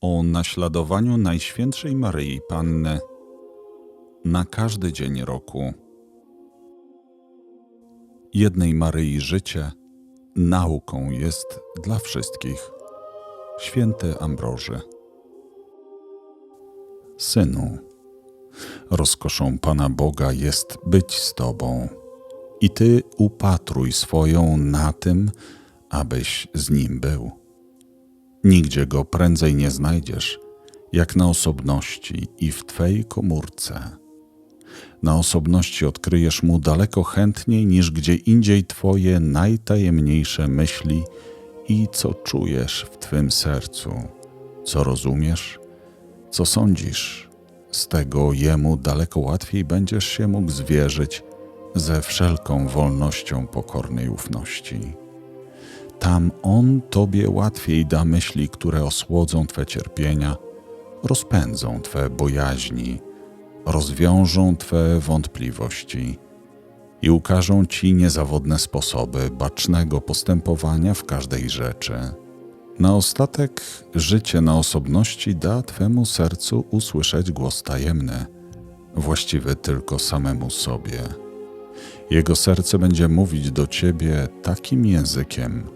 o naśladowaniu Najświętszej Maryi Panny na każdy dzień roku. Jednej Maryi życie nauką jest dla wszystkich. Święty Ambroży. Synu, rozkoszą Pana Boga jest być z Tobą i Ty upatruj swoją na tym, abyś z Nim był. Nigdzie Go prędzej nie znajdziesz, jak na osobności i w Twej komórce. Na osobności odkryjesz Mu daleko chętniej niż gdzie indziej Twoje najtajemniejsze myśli i co czujesz w Twym sercu, co rozumiesz, co sądzisz. Z tego Jemu daleko łatwiej będziesz się mógł zwierzyć ze wszelką wolnością pokornej ufności. Tam On Tobie łatwiej da myśli, które osłodzą Twe cierpienia, rozpędzą Twe bojaźni, rozwiążą Twe wątpliwości i ukażą Ci niezawodne sposoby bacznego postępowania w każdej rzeczy. Na ostatek życie na osobności da Twemu sercu usłyszeć głos tajemny, właściwy tylko samemu sobie. Jego serce będzie mówić do Ciebie takim językiem,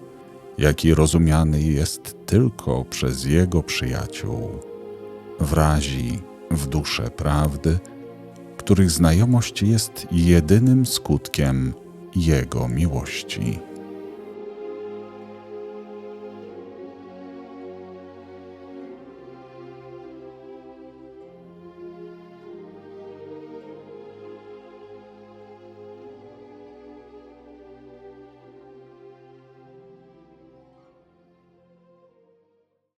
jaki rozumiany jest tylko przez Jego przyjaciół. Wrazi w duszę prawdy, których znajomość jest jedynym skutkiem Jego miłości.